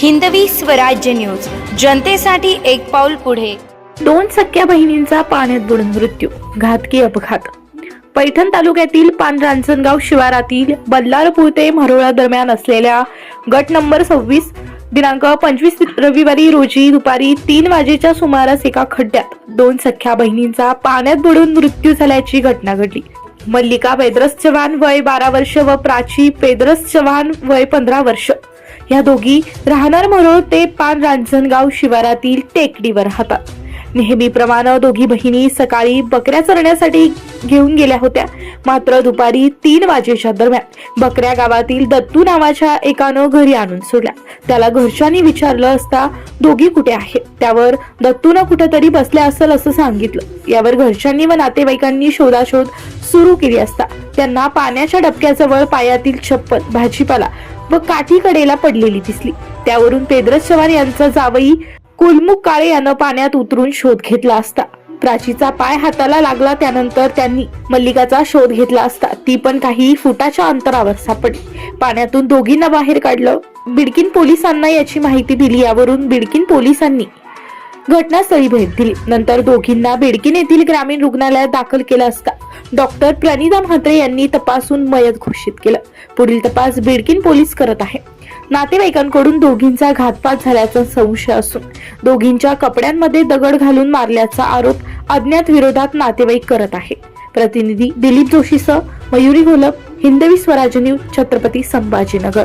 Hindavi Swarajya news. जनतेसाठी एक पाऊल पुढे. दोन सख्या बहिणींचा पाण्यात बुडून मृत्यू घातकी अपघात. पैठण तालुक्यातील पानरांजणगाव शिवारातील बल्लारपूर ते म्हरोळा दरम्यान असलेल्या गट नंबर सव्वीस दिनांक पंचवीस रविवारी रोजी दुपारी तीन वाजेच्या सुमारास एका खड्ड्यात दोन सख्या बहिणींचा पाण्यात बुडून मृत्यू झाल्याची घटना घडली. मल्लिका पेद्रस चव्हाण वय बारा वर्ष व प्राची पेद्रस चव्हाण वय पंधरा वर्ष. या दोघी राहणार मरोळ ते पान रांजणगाव शिवारातील टेकडीवर राहतात नेहमीप्रमाणे दोघी बहिणी सकाळी बकऱ्या चरण्यासाठी घेऊन गेल्या होत्या. मात्र दुपारी तीन वाजेच्या दरम्यान बकऱ्या गावातील दत्तू नावाच्या एकानं घरी आणून सोडल्या. त्याला घरच्यांनी विचारलं असता दोघी कुठे आहेत त्यावर दत्तूनं कुठेतरी बसल्या असेल असं सांगितलं. यावर घरच्यांनी व नातेवाईकांनी शोधाशोध सुरू केली असता. त्यांना पाण्याच्या डबक्याजवळ पायातील चप्पल भाजीपाला व काठी कडेला पडलेली दिसली. त्यावरून पेद्रज चव्हाण यांचा जावई कुलमुख काळे यानं पाण्यात उतरून शोध घेतला असता. प्राचीचा पाय हाताला लागला त्यानंतर त्यांनी मल्लिकाचा शोध घेतला असता. ती पण काही फुटाच्या अंतरावर सापडली. पाण्यातून दोघींना बाहेर काढलं. बिडकीन पोलिसांना याची माहिती दिली. यावरून बिडकीन पोलिसांनी घटनास्थळी भेट दिली. नंतर दोघींना बिडकीन येथील ग्रामीण रुग्णालयात दाखल केलं असता. डॉक्टर प्रणिदा म्हात्रे यांनी तपासून मयत घोषित केलं. पुढील तपास बिडकीन पोलीस करत आहे. नातेवाईकांकडून दोघींचा घातपात झाल्याचा संशय असून दोघींच्या कपड्यांमध्ये दगड घालून मारल्याचा आरोप अज्ञात विरोधात नातेवाईक करत आहे. प्रतिनिधी दिलीप जोशीसह मयुरी घोलप हिंदवी स्वराज न्यूज छत्रपती संभाजीनगर.